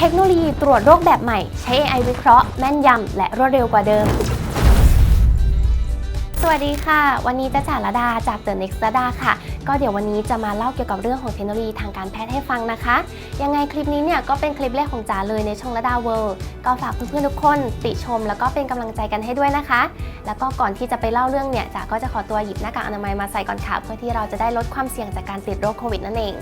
เทคโนโลยีตรวจโรคแบบใหม่ ใช้ AI วิเคราะห์แม่นยำ และรวดเร็วกว่าเดิม สวัสดีค่ะ วันนี้จะจ่าระดาจาก The Next Dada ค่ะ ก็เดี๋ยววันนี้จะมาเล่าเกี่ยวกับเรื่องของเทคโนโลยีทางการแพทย์ให้ฟังนะคะ ยังไงคลิปนี้เนี่ยก็เป็นคลิปแรกของจ๋าเลยในช่องระดาเวิลด์ก็ฝากเพื่อนๆทุกคน ติชม แล้วก็เป็นกำลังใจกันให้ด้วยนะคะ แล้วก็ก่อนที่จะไปเล่าเรื่องเนี่ยจ๋าก็จะขอตัวหยิบหน้ากากอนามัยมาใส่ก่อนค่ะเพื่อที่เราจะได้ลดความเสี่ยงจากการติดโรคโควิดนั่นเอง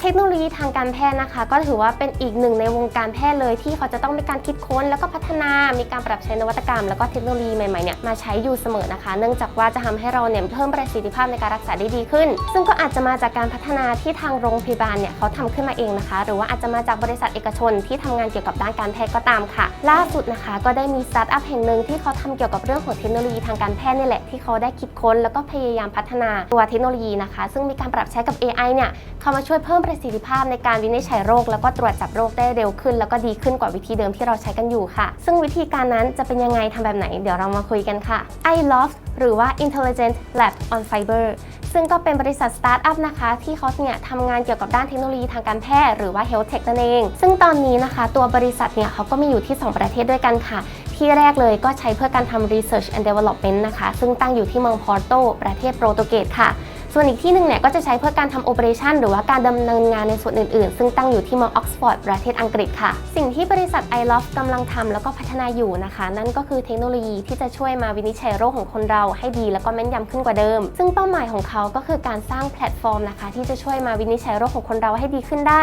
เทคโนโลยีทางการแพทย์นะคะ ก็ถือว่าเป็นอีกหนึ่งในวงการแพทย์เลยที่เขาจะต้องมีการคิดค้น แล้วก็พัฒนา มีการปรับใช้นวัตกรรม แล้วก็เทคโนโลยีใหม่ๆเนี่ยมาใช้อยู่เสมอนะคะ เนื่องจากว่าจะทำให้เราเนี่ยเพิ่มประสิทธิภาพในการรักษาได้ดีขึ้น ซึ่งก็อาจจะมาจากการพัฒนาที่ทางโรงพยาบาลเนี่ยเขาทำขึ้นมาเองนะคะ หรือว่าอาจจะมาจากบริษัทเอกชนที่ทำงานเกี่ยวกับด้านการแพทย์ก็ตามค่ะ ล่าสุดนะคะ ก็ได้มีสตาร์ทอัพแห่งหนึ่งที่เขาทำเกี่ยวกับเรื่องของเทคโนโลยีทางการแพทย์นี่แหละที่เขาได้คิดค้น แล้วก็พยายามพัฒนาตัวเทคโนโลยีนะคะ ซึ่งมีการปรับใช้กับ AI เนี่ยเข้ามาช่วยเพิ่มประสิทธิภาพในการวินิจฉัยโรค แล้วก็ตรวจจับโรคได้เร็วขึ้น แล้วก็ดีขึ้นกว่าวิธีเดิมที่เราใช้กันอยู่ค่ะ ซึ่งวิธีการนั้นจะเป็นยังไงทำแบบไหน เดี๋ยวเรามาคุยกันค่ะ i l o f t หรือว่า Intelligent Lab on Fiber ซึ่งก็เป็นบริษัทสตาร์ทอัพนะคะ ที่เขาเนี่ยทำงานเกี่ยวกับด้านเทคโนโลยีทางการแพทย์หรือว่า Health Tech นั่นเอง ซึ่งตอนนี้นะคะ ตัวบริษัทเนี่ยเขาก็มีอยู่ที่ 2 ประเทศด้วยกันค่ะ ที่แรกเลยก็ใช้เพื่อการทำ Research and Development นะคะ ซึ่งตั้งอยู่ที่เมืองพอร์โตประเทศโปรตุเกสค่ะ ส่วนอีกที่หนึ่งเนี่ยก็จะใช้เพื่อการทำโอเปอเรชันหรือว่าการดำเนินงานในส่วนอื่นๆ ซึ่งตั้งอยู่ที่เมืองออกซฟอร์ดประเทศอังกฤษค่ะ สิ่งที่บริษัท i l o f กำลังทำแล้วก็พัฒนาอยู่นะคะ นั่นก็คือเทคโนโลยีที่จะช่วยมาวินิจฉัยโรคของคนเราให้ดีแล้วก็แม่นยำขึ้นกว่าเดิม ซึ่งเป้าหมายของเขาก็คือการสร้างแพลตฟอร์มนะคะ ที่จะช่วยมาวินิจฉัยโรคของคนเราให้ดีขึ้นได้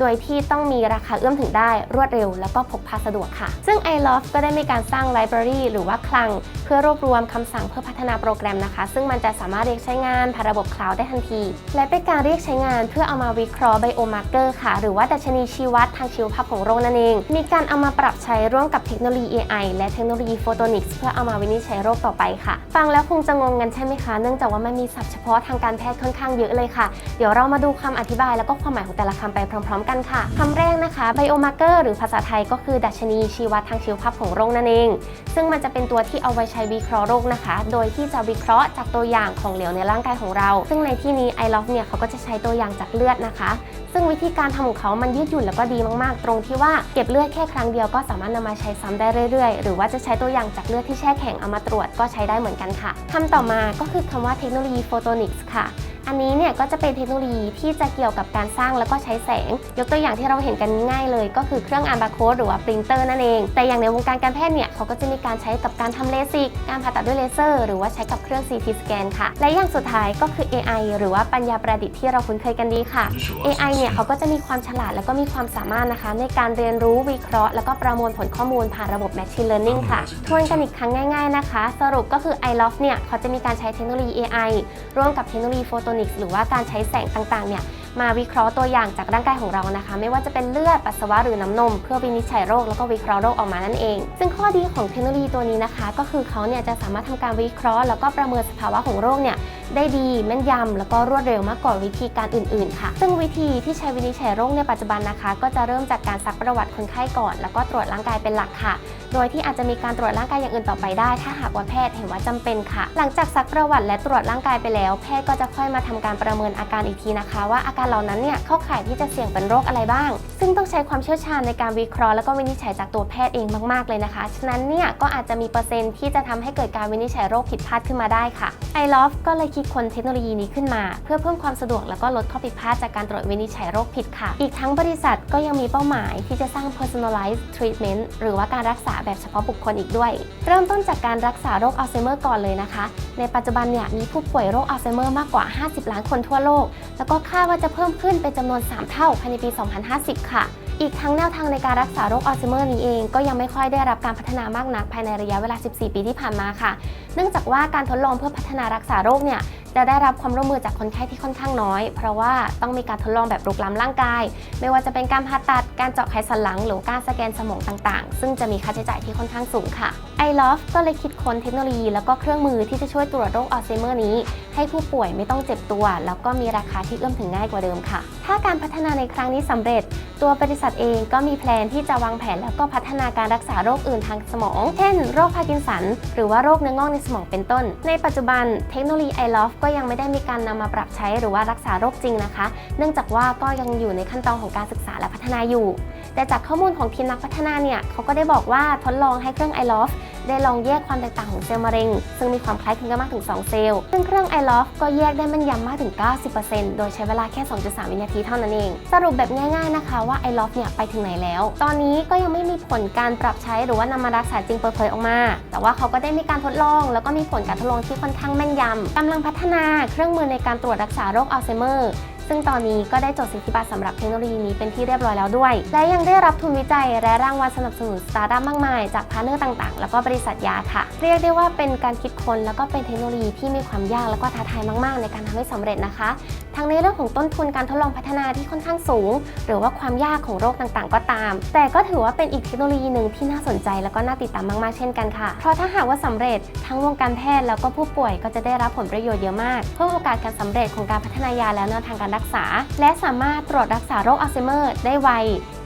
โดยที่ต้องมีราคาเอื้อมถึงได้รวดเร็ว แล้วก็พกพาสะดวกค่ะ ซึ่ง i l o f ก็ได้มีการสร้างไลบรารีหรือว่าคลัง เพื่อรวบรวมคำสั่งเพื่อพัฒนาโปรแกรมนะคะ ซึ่งมันจะสามารถเรียกใช้งานผ่านระบบคลาวด์ได้ทันที และเป็นการเรียกใช้งานเพื่อเอามาวิเคราะห์ไบโอมาร์เกอร์ค่ะ หรือว่าดัชนีชีวัดทางชีวภาพของโรคนั่นเอง มีการเอามาปรับใช้ร่วมกับเทคโนโลยี AI และเทคโนโลยีโฟโตนิกส์เพื่อเอามาวินิจฉัยโรคต่อไปค่ะ ฟังแล้วคงจะงงกันใช่ไหมคะ เนื่องจากว่ามันมีศัพท์เฉพาะทางการแพทย์ค่อนข้างเยอะเลยค่ะ เดี๋ยวเรามาดูคำอธิบายแล้วก็ความหมายของแต่ละคำไปพร้อม ๆ กันค่ะคำแรกนะคะไบโอมาร์เกอร์หรือภาษาไทยก็คือดัชนีชีวัดทางชีวภาพของโรคนั่นเอง ซึ่งมันจะเป็นตัวที่เอาไว้ใช้วิเคราะห์โรคนะคะ โดยที่จะวิเคราะห์จากตัวอย่างของเหลวในร่างกายของเราซึ่งในที่นี้ i l o v เนี่ยเขาก็จะใช้ตัวอย่างจากเลือดนะคะ ซึ่งวิธีการทำของเขามันยืดหยุ่นแล้วก็ดีมากๆ ตรงที่ว่าเก็บเลือดแค่ครั้งเดียวก็สามารถนำมาใช้ซ้ำได้เรื่อยๆ หรือว่าจะใช้ตัวอย่างจากเลือดที่แช่แข็งเอามาตรวจก็ใช้ได้เหมือนกันค่ะคำต่อมาก็คือคำว่าเทคโนโลยีโฟโตนิกส์ค่ะ อันนี้เนี่ยก็จะเป็นเทคโนโลยีที่จะเกี่ยวกับการสร้างแล้วก็ใช้แสง ยกตัวอย่างที่เราเห็นกันง่ายเลย ก็คือเครื่องอ่านบาร์โค้ดหรือว่าปรินเตอร์นั่นเอง แต่อย่างในวงการการแพทย์เนี่ยเขาก็จะมีการใช้กับการทำเลสิก การผ่าตัดด้วยเลเซอร์ หรือว่าใช้กับเครื่อง CT สแกนค่ะ และอย่างสุดท้ายก็คือ AI หรือว่าปัญญาประดิษฐ์ที่เราคุ้นเคยกันดีค่ะ AI เนี่ยเขาก็จะมีความฉลาดแล้วก็มีความสามารถนะคะ ในการเรียนรู้วิเคราะห์ แล้วก็ประมวลผลข้อมูลผ่านระบบ Machine Learning ค่ะ ทวนกันอีกครั้งง่าย ๆนะคะ สรุปก็คือ i l o f เนี่ยเขาจะมีการใช้เทคโนโลยี AI ร่วมกับเทคโนโลยีโฟโตนิกส์หรือว่าการใช้แสงต่างๆเนี่ย มาวิเคราะห์ตัวอย่างจากร่างกายของเรานะคะ ไม่ว่าจะเป็นเลือดปัสสาวะหรือน้ำนม เพื่อวินิจฉัยโรคแล้วก็วิเคราะห์โรคออกมานั่นเอง ซึ่งข้อดีของเทคโนโลยีตัวนี้นะคะ ก็คือเขาเนี่ยจะสามารถทำการวิเคราะห์ แล้วก็ประเมินสภาวะของโรคเนี่ยได้ดีแม่นยำแล้วก็รวดเร็วมากกว่าวิธีการอื่นๆ ค่ะ ซึ่งวิธีที่ใช้วินิจฉัยโรคในปัจจุบันนะคะ ก็จะเริ่มจากการซักประวัติคนไข้ก่อน แล้วก็ตรวจร่างกายเป็นหลักค่ะ โดยที่อาจจะมีการตรวจร่างกายอย่างอื่นต่อไปได้ ถ้าหากว่าแพทย์เห็นว่าจำเป็นค่ะ หลังจากซักประวัติและตรวจร่างกายไปแล้ว แพทย์ก็จะค่อยมาทำการประเมินอาการอีกทีนะคะ ว่าอาการเหล่านั้นเนี่ยเข้าข่ายที่จะเสี่ยงเป็นโรคอะไรบ้าง ซึ่งต้องใช้ความเชี่ยวชาญในการวิเคราะห์แล้วก็วินิจฉัยจากตัวแพทย์เองมากๆเลยนะคะ ฉะนั้นเนี่ยก็อาจจะมีเปอร์เซ็นต์ที่จะทำให้เกิดการวินิจฉัยโรคผิดพลาดขึ้นมาได้ค่ะ i l o v ก็เลยคิดค้นเทคโนโลยีนี้ขึ้นมา เพื่อเพิ่มความสะดวกแล้วก็ลดข้อผิดพลาดจากการตรวจวินิจฉัยโรคผิดค่ะ อีกทั้งบริษัทก็ยังมีเป้าหมายที่จะสร้าง personalized treatment หรือว่าการรักษาแบบเฉพาะบุคคลอีกด้วย เริ่มต้นจากการรักษาโรคอัลไซเมอร์ก่อนเลยนะคะ ในปัจจุบันเนี่ยมีผู้ป่วยโรคอัลไซเมอร์มากกว่า 50 ล้านคนทั่วโลก แล้วก็คาดว่าจะเพิ่มขึ้นเป็นจำนวน 3 เท่าภายในปี 2050 ค่ะ อีกทั้งแนวทางในการรักษาโรคอัลไซเมอร์นี้เอง ก็ยังไม่ค่อยได้รับการพัฒนามากนักภายในระยะเวลา 14 ปีที่ผ่านมาค่ะ เนื่องจากว่าการทดลองเพื่อพัฒนารักษาโรคเนี่ย จะได้รับความร่วมมือจากคนไข้ที่ค่อนข้างน้อย เพราะว่าต้องมีการทดลองแบบรุกล้ำร่างกาย ไม่ว่าจะเป็นการผ่าตัดการเจาะไขสันหลัง หรือการสแกนสมองต่างๆ ซึ่งจะมีค่าใช้จ่ายที่ค่อนข้างสูงค่ะ i l o v ก็เลยคิดค้นเทคโนโลยี แล้วก็เครื่องมือที่จะช่วยตรวจโรคอัลไซเมอร์นี้ ให้ผู้ป่วยไม่ต้องเจ็บตัว แล้วก็มีราคาที่เอื้อมถึงง่ายกว่าเดิมค่ะ ถ้าการพัฒนาในครั้งนี้สำเร็จ ตัวบริษัทเองก็มีแผนที่จะวางแผนแล้วก็พัฒนาการรักษาโรคอื่นทางสมอง เช่น โรคพาร์กินสัน หรือว่าโรคเนื้องอกในสมองเป็นต้น ในปัจจุบันเทคโนโลยี i l o v ก็ยังไม่ได้มีการนำมาปรับใช้หรือว่ารักษาโรคจริงนะคะ เนื่องจากว่าก็ยังอยู่ในขั้นตอนของการศึกษาและพัฒนาอยู่ แต่จากข้อมูลของทีมนักพัฒนาเนี่ยเขาก็ได้บอกว่าทดลองให้เครื่อง i l o f ได้ลองแยกความแตกต่างของเซลล์มะเร็ง ซึ่งมีความคล้ายคลึงกันมากถึง 2 เซลล์ ซึ่งเครื่อง i l o f ก็แยกได้แม่นยำมากถึง 90%โดยใช้เวลาแค่ 2.3 วินาทีเท่านั้นเอง สรุปแบบง่ายๆนะคะว่า i l o f เนี่ยไปถึงไหนแล้ว ตอนนี้ก็ยังไม่มีผลการปรับใช้หรือว่านำมารักษาจริงเปิดเผยออกมา แต่ว่าเขาก็ได้มีการทดลอง แล้วก็มีผลการทดลองที่ค่อนข้างแม่นยำกำลังพัฒนาเครื่องมือในการตรวจรักษาโรคอัลไซเมอร์ ซึ่งตอนนี้ก็ได้จดสิทธิบัตรสำหรับเทคโนโลยีนี้เป็นที่เรียบร้อยแล้วด้วย และยังได้รับทุนวิจัยและรางวัลสนับสนุนสตาร์ทอัพมากมายจากพาร์เนอร์ต่างๆ แล้วก็บริษัทยาค่ะ เรียกได้ว่าเป็นการคิดค้นแล้วก็เป็นเทคโนโลยีที่มีความยากแล้วก็ท้าทายมากๆ ในการทำให้สำเร็จนะคะ ทั้งในเรื่องของต้นทุนการทดลองพัฒนาที่ค่อนข้างสูง หรือว่าความยากของโรคต่างๆ ก็ตาม แต่ก็ถือว่าเป็นอีกเทคโนโลยีหนึ่งที่น่าสนใจแล้วก็น่าติดตามมากๆเช่นกันค่ะ เพราะถ้าหากว่าสำเร็จทั้งวงการแพทย์แล้วก็ผู้ป่วยก็จะได้รับผลประโยชน์เยอะมาก เพิ่มโอกาสการสำเร็จของการพัฒนายาและแนวทางการรักษา และสามารถตรวจรักษาโรคอัลไซเมอร์ ได้ไว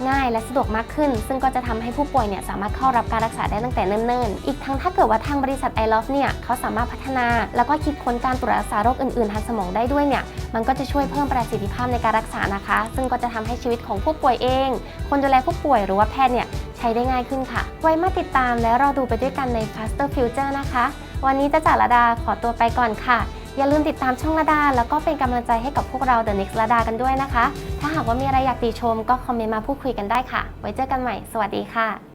ง่ายและสะดวกมากขึ้น ซึ่งก็จะทำให้ผู้ป่วยเนี่ยสามารถเข้ารับการรักษาได้ตั้งแต่เนิ่นๆ อีกทั้งถ้าเกิดว่าทางบริษัท i l o v e เนี่ยเขาสามารถพัฒนา แล้วก็คิดค้นการตรวจรักษาโรคอื่นๆทางสมองได้ด้วยเนี่ยมันก็จะช่วยเพิ่มประสิทธิภาพในการรักษานะคะ ซึ่งก็จะทำให้ชีวิตของผู้ป่วยเอง คนดูแลผู้ป่วยหรือว่าแพทย์เนี่ยใช้ได้ง่ายขึ้นค่ะ ไว้มาติดตามและเราดูไปด้วยกันใน Faster Future นะคะ วันนี้จะจาระดาขอตัวไปก่อนค่ะ อย่าลืมติดตามช่องระดา แล้วก็เป็นกำลังใจให้กับพวกเรา The Next ระดากันด้วยนะคะ ถ้าหากว่ามีอะไรอยากติชม ก็คอมเมนต์มาพูดคุยกันได้ค่ะ ไว้เจอกันใหม่ สวัสดีค่ะ